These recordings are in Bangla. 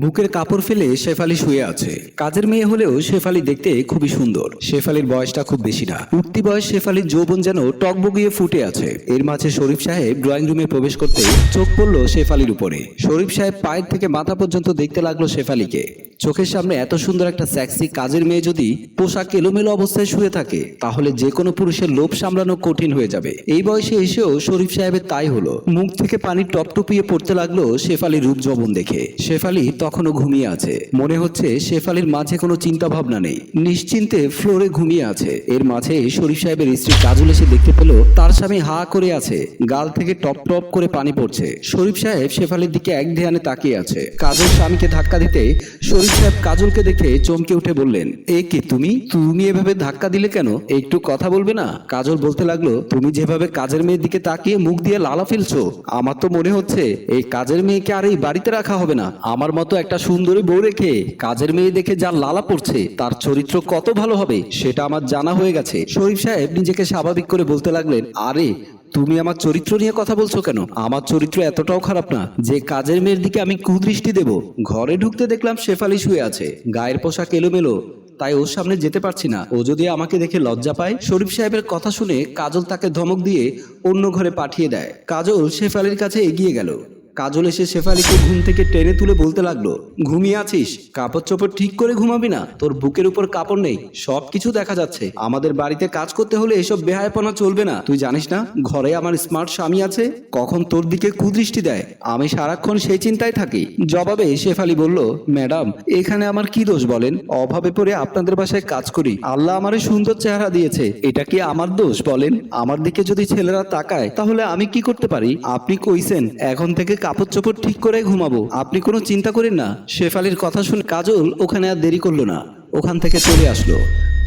বুকের কাপড় ফেলে শেফালি শুয়ে আছে। কাজের মেয়ে হলেও শেফালি দেখতে খুবই সুন্দর। শেফালির বয়সটা খুব বেশি না। উঠতি বয়স শেফালির যৌবন যেন টকবগিয়ে ফুটে আছে। এর মাঝে শরীফ সাহেব ড্রয়িং রুমে প্রবেশ করতে চোখ পড়ল শেফালির উপরে। শরীফ সাহেব পায়ের থেকে মাথা পর্যন্ত দেখতে লাগল শেফালিকে। চোখের সামনে এত সুন্দর একটা সেক্সি কাজের মেয়ে যদি পোশাক এলোমেলো অবস্থায় শুয়ে থাকে, তাহলে যে কোনো পুরুষের লোভ সামলানো কঠিন হয়ে যাবে। এই বয়সে এসেও শরীফ সাহেবের তাই হলো। মুখ থেকে পানি টপটপিয়ে পড়তে লাগল শেফালির রূপ যৌবন দেখে। শেফালি তখনও ঘুমিয়ে আছে। মনে হচ্ছে শেফালির মাঝে কোনো চিন্তা ভাবনা নেই। নিশ্চিন্তে ফ্লোরে ঘুমিয়ে আছে। এর মাঝে শরীফ সাহেবের স্ত্রী কাজল এসে দেখতে পেল তার স্বামী হা করে আছে। গাল থেকে টপ টপ করে পানি পড়ছে। শরীফ সাহেব শেফালির দিকে এক ধ্যানে তাকিয়ে আছে। কাজল স্বামীকে ধাক্কা দিতে শরীফ সাহেব কাজলকে দেখে চমকে উঠে বললেন, এ কি তুমি? তুমি এভাবে ধাক্কা দিলে কেন? একটু কথা বলবে না? কাজল বলতে লাগল, তুমি যেভাবে কাজের মেয়ের দিকে তাকিয়ে মুখ দিয়ে লালা ফেলছো, আমার তো মনে হচ্ছে এই কাজের মেয়েকে আর এই বাড়িতে রাখা হবে না। আমার মতো একটা সুন্দরী বউ রেখে, কাজের মেয়ে দেখে যা লালা পড়ছে, তার চরিত্র কত ভালো হবে, সেটা আমার জানা হয়ে গেছে। শরীফ সাহেব নিজেকে স্বাভাবিক করে বলতে লাগলেন, আরে, তুমি আমার চরিত্র নিয়ে কথা বলছো কেন? আমার চরিত্র এতটাও খারাপ না, যে কাজের মেয়ের দিকে আমি কুদৃষ্টি দেব। ঘরে ঢুকতে দেখলাম শেফালি শুয়ে আছে, গায়ের পোশাক এলোমেলো, তাই ওর সামনে যেতে পারছি না। ও যদি আমাকে দেখে লজ্জা পায়, শরীফ সাহেবের কথা শুনে কাজল তাকে ধমক দিয়ে অন্য ঘরে পাঠিয়ে দেয়। কাজল শেফালির কাছে এগিয়ে গেল। কাজল এসে শেফালিকে ঘুম থেকে টেনে তুলে বলতে লাগল, ঘুমিয়ে আছিস? কাপড় চোপড় ঠিক করে ঘুমাবি না। তোর বুকের উপর কাপড় নেই। সব কিছু দেখা যাচ্ছে। আমাদের বাড়িতে কাজ করতে হলে এসব বেহায়পনা চলবে না। তুই জানিস না, ঘরে আমার স্মার্ট স্বামী আছে। কখন তোর দিকে কুদৃষ্টি দেয়? আমি সারাক্ষণ সেই চিন্তায় থাকি। জবাবে শেফালি বলল, ম্যাডাম, এখানে আমার কি দোষ বলেন? অভাবে পড়ে আপনাদের বাসায় কাজ করি। আল্লাহ আমারে সুন্দর চেহারা দিয়েছে। এটা কি আমার দোষ বলেন? আমার দিকে যদি ছেলেরা তাকায়, তাহলে আমি কি করতে পারি? আপনি কইছেন, এখন থেকে কাপড় চোপড় ঠিক করে ঘুমাবো। আপনি কোনো চিন্তা করেন না। শেফালির কথা শুনে কাজল ওখানে আর দেরি করল না। ওখান থেকে চলে আসলো।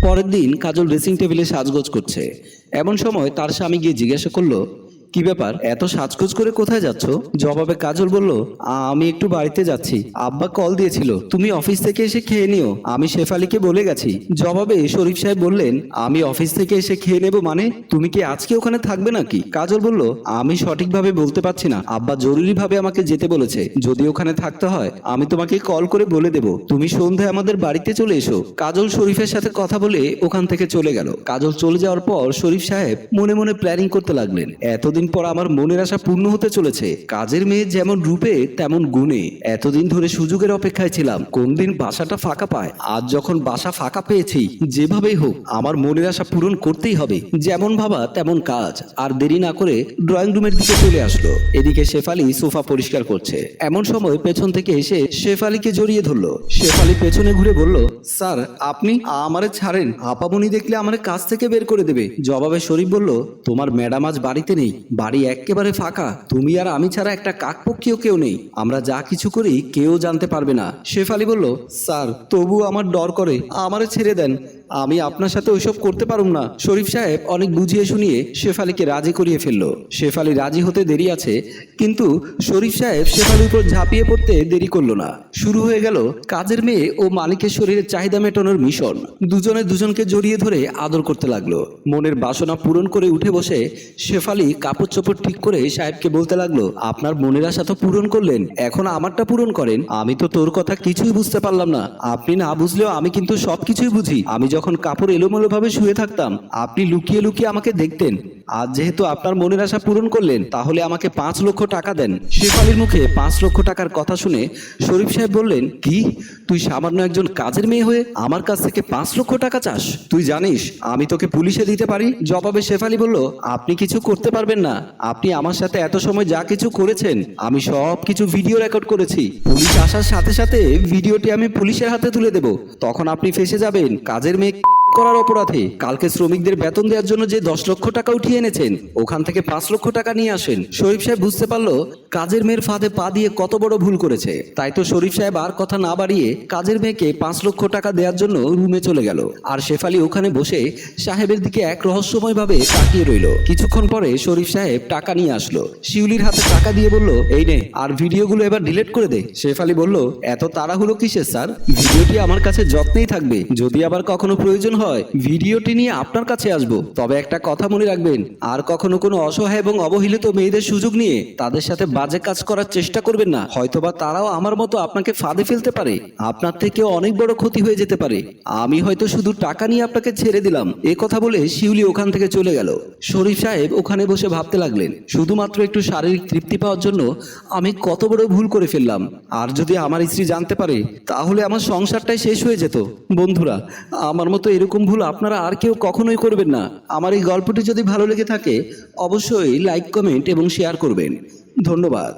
পরের দিন কাজল ড্রেসিং টেবিলে সাজগোজ করছে। এমন সময় তার স্বামী গিয়ে জিজ্ঞাসা করল কি ব্যাপার? এত সাজগোজ করে কোথায় যাচ্ছ? জবাবে কাজল বলল, আমি একটু বাড়িতে যাচ্ছি। আব্বা কল দিয়েছিল, তুমি অফিস থেকে এসে খেয়ে নিও, আমি শেফালিকে বলে গেছি। জবাবে শরীফ সাহেব বললেন, আমি অফিস থেকে এসে খেয়ে নেব মানে? তুমি কি আজকে ওখানে থাকবে নাকি? কাজল বলল, আমি সঠিকভাবে বলতে পারছি না। আব্বা জরুরিভাবে আমাকে যেতে বলেছে। যদি ওখানে থাকতে হয়, আমি তোমাকে কল করে বলে দেব। তুমি সন্ধ্যায় আমাদের বাড়িতে চলে এসো। কাজল শরীফের সাথে কথা বলে ওখান থেকে চলে গেল। কাজল চলে যাওয়ার পর শরীফ সাহেব মনে মনে প্ল্যানিং করতে লাগলেন। এতদিন পর আমার মনের আশা পূর্ণ হতে চলেছে। কাজের মেয়ে যেমন রূপে, তেমন গুণে। এতদিন ধরে সুযোগের অপেক্ষায় ছিলাম, কোন দিন বাসাটা ফাঁকা পায়। আজ যখন বাসা ফাঁকা পেয়েছি, যেভাবেই হোক, আমার মনের আশা পূরণ করতেই হবে। যেমন ভাবা, তেমন কাজ। আর দেরি না করে ড্রয়িং রুমের দিকে চলে আসলো। এদিকে শেফালি সোফা পরিষ্কার করছে। এমন সময় পেছন থেকে এসে শেফালিকে জড়িয়ে ধরলো। শেফালি পেছনে ঘুরে বলল, স্যার, আপনি আমারে ছাড়েন। আপামনি দেখলে আমার কাছ থেকে বের করে দেবে। জবাবে শরীফ বলল, তোমার ম্যাডাম আজ বাড়িতে নেই। বাড়ি একেবারে ফাঁকা। তুমি আর আমি ছাড়া একটা কাকপক্ষীও কেউ নেই। আমরা যা কিছু করি, কেউ জানতে পারবে না। শেফালি বলল, স্যার তবু আমার ডর করে। আমারে ছেড়ে দেন। আমি আপনার সাথে ওইসব করতে পারুম না। শরীফ সাহেব অনেক বুঝিয়ে শুনিয়ে শেফালিকে রাজি করিয়ে ফেলল। শেফালি রাজি হতে দেরি আছে, কিন্তু শরীফ সাহেব শেফালির উপর ঝাঁপিয়ে পড়তে দেরি করল না। শুরু হয়ে গেল কাজের মেয়ে ও মালিকের শরীরের চাহিদা মেটানোর মিশন। দুজনে দুজনকে জড়িয়ে ধরে আদর করতে লাগল। মনের বাসনা পূরণ করে উঠে বসে শেফালি কাপড় চোপড় ঠিক করে সাহেবকে বলতে লাগল, আপনার মনের আশা তো পূরণ করলেন, এখন আমারটা পূরণ করেন। আমি তো তোর কথা কিছুই বুঝতে পারলাম না। আপনি না বুঝলেও আমি কিন্তু সবকিছুই বুঝি। আমি যখন কাপড় এলোমেলো ভাবে শুয়ে থাকতাম, আপনি লুকিয়ে লুকিয়ে আমাকে দেখতেন। আজ যেহেতু আপনার মনের আশা পূরণ করলেন, তাহলে আমাকে পাঁচ লক্ষ টাকা দেন। শেফালির মুখে পাঁচ লক্ষ টাকার কথা শুনে শরীফ সাহেব বললেন, কি? তুই সামান্য একজন কাজের মেয়ে হয়ে আমার কাছ থেকে পাঁচ লক্ষ টাকা চাস? তুই জানিস, আমি তোকে পুলিশে দিতে পারি? জবাবে শেফালি বলল, আপনি কিছু করতে পারবেন না। আপনি আমার সাথে এত সময় যা কিছু করেছেন, আমি সব কিছু ভিডিও রেকর্ড করেছি। পুলিশ আসার সাথে সাথে ভিডিওটি আমি পুলিশের হাতে তুলে দেব। তখন আপনি ফেসে যাবেন, কাজের মেয়ে make করার অপরাধে কালকে শ্রমিকদের বেতন দেওয়ার জন্য যে দশ লক্ষ টাকা উঠিয়ে এনেছেন, ওখান থেকে পাঁচ লক্ষ টাকা নিয়ে আসেন। শরীফ সাহেব বুঝতে পারল, কাজের মেয়ের ফাঁদে পা দিয়ে কত বড় ভুল করেছে। তাই তো শরীফ সাহেব আর কথা না বাড়িয়ে কাজের মেয়েকে পাঁচ লক্ষ টাকা দেওয়ার জন্য রুমে চলে গেল। আর শেফালি ওখানে বসে সাহেবের দিকে এক রহস্যময় ভাবে তাকিয়ে রইল। কিছুক্ষণ পরে শরীফ সাহেব টাকা নিয়ে আসলো। শিউলির হাতে টাকা দিয়ে বলল, এই নে, আর ভিডিওগুলো এবার ডিলিট করে দে। শেফালি বলল, এত তাড়াহুড়ো কিসের, স্যার? ভিডিওটি আমার কাছে যত্নেই থাকবে। যদি আবার কখনো প্রয়োজন হয় হয়। ভিডিওটি নিয়ে আপনার কাছে আসব। তবে একটা কথা মনে রাখবেন, আর কখনো কোনো অসহায় এবং অবহেলিত মেয়েদের সুযোগ নিয়ে তাদের সাথে বাজে কাজ করার চেষ্টা করবেন না। হয়তোবা তারাও আমার মতো আপনাকে ফাঁদে ফেলতে পারে। আপনার থেকে অনেক বড় ক্ষতি হয়ে যেতে পারে। আমি হয়তো শুধু টাকা নিয়ে আপনাকে ছেড়ে দিলাম। এ কথা বলে শিউলি ওখান থেকে চলে গেল। শরীফ সাহেব ওখানে বসে ভাবতে লাগলেন, শুধুমাত্র একটু শারীরিক তৃপ্তি পাওয়ার জন্য আমি কত বড় ভুল করে ফেললাম। আর যদি আমার স্ত্রী জানতে পারে, তাহলে আমার সংসারটাই শেষ হয়ে যেত। বন্ধুরা, আমার মতো এরকম ভুল আপনারা আর কেউ কখনোই করবেন না। আমার এই গল্পটি যদি ভালো লেগে থাকে, অবশ্যই লাইক, কমেন্ট এবং শেয়ার করবেন। ধন্যবাদ।